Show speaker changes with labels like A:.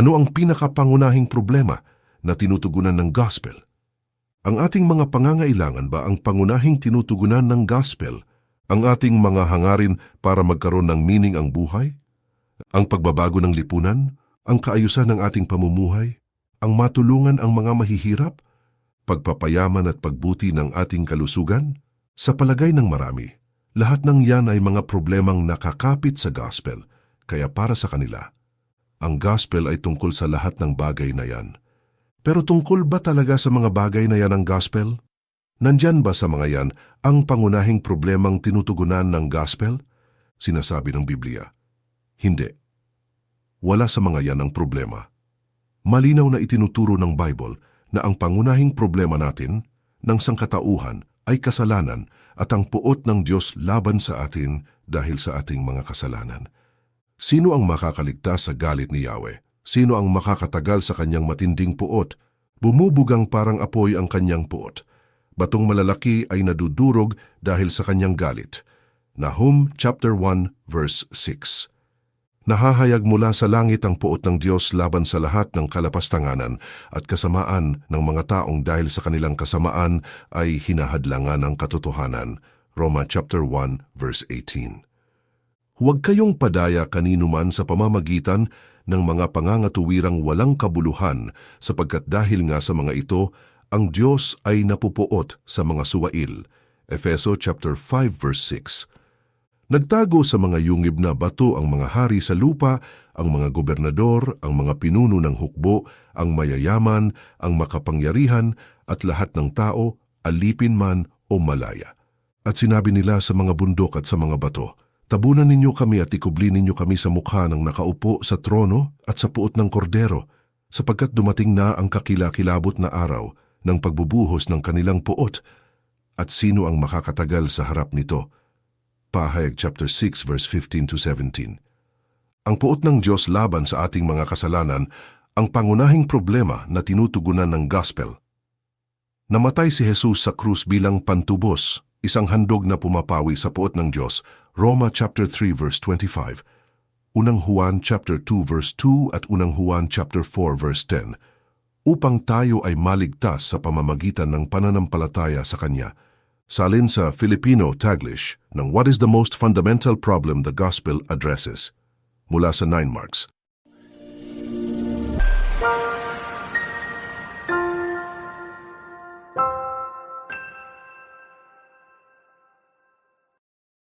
A: Ano ang pinakapangunahing problema na tinutugunan ng gospel? Ang ating mga pangangailangan ba ang pangunahing tinutugunan ng gospel? Ang ating mga hangarin para magkaroon ng meaning ang buhay? Ang pagbabago ng lipunan? Ang kaayusan ng ating pamumuhay? Ang matulungan ang mga mahihirap? Pagpapayaman at pagbuti ng ating kalusugan? Sa palagay ng marami, lahat ng yan ay mga problemang nakakapit sa gospel, kaya para sa kanila, ang gospel ay tungkol sa lahat ng bagay na yan. Pero tungkol ba talaga sa mga bagay na yan ang gospel? Nandyan ba sa mga yan ang pangunahing problemang tinutugunan ng gospel? Sinasabi ng Biblia. Hindi. Wala sa mga yan ang problema. Malinaw na itinuturo ng Bible na ang pangunahing problema natin ng sangkatauhan ay kasalanan at ang puot ng Diyos laban sa atin dahil sa ating mga kasalanan. Sino ang makakaligtas sa galit ni Yahweh? Sino ang makakatagal sa kanyang matinding puot? Bumubugang parang apoy ang kanyang puot. Batong malalaki ay nadudurog dahil sa kanyang galit. Nahum chapter 1 verse 6. Nahahayag mula sa langit ang puot ng Diyos laban sa lahat ng kalapastanganan at kasamaan ng mga taong dahil sa kanilang kasamaan ay hinahadlangan ng katotohanan. Roma chapter 1 verse 18. Huwag kayong padaya kanino man sa pamamagitan ng mga pangangatuwirang walang kabuluhan sapagkat dahil nga sa mga ito, ang Diyos ay napupuot sa mga suwail. Efeso chapter 5 verse 6. Nagtago sa mga yungib na bato ang mga hari sa lupa, ang mga gobernador, ang mga pinuno ng hukbo, ang mayayaman, ang makapangyarihan, at lahat ng tao, alipin man o malaya. At sinabi nila sa mga bundok at sa mga bato, Tabunan ninyo kami at ikubli ninyo kami sa mukha ng nakaupo sa trono at sa puot ng kordero, sapagkat dumating na ang kakilakilabot na araw ng pagbubuhos ng kanilang puot, at sino ang makakatagal sa harap nito? Pahayag chapter 6 verse 15 to 17. Ang puot ng Diyos laban sa ating mga kasalanan ang pangunahing problema na tinutugunan ng gospel. Namatay si Jesus sa krus bilang pantubos, isang handog na pumapawi sa puot ng Diyos, Roma chapter 3 verse 25, Unang Juan chapter 2 verse 2 at Unang Juan chapter 4 verse 10, upang tayo ay maligtas sa pamamagitan ng pananampalataya sa Kanya. Salin sa Filipino Taglish ng What is the most fundamental problem the gospel addresses? Mula sa 9 marks.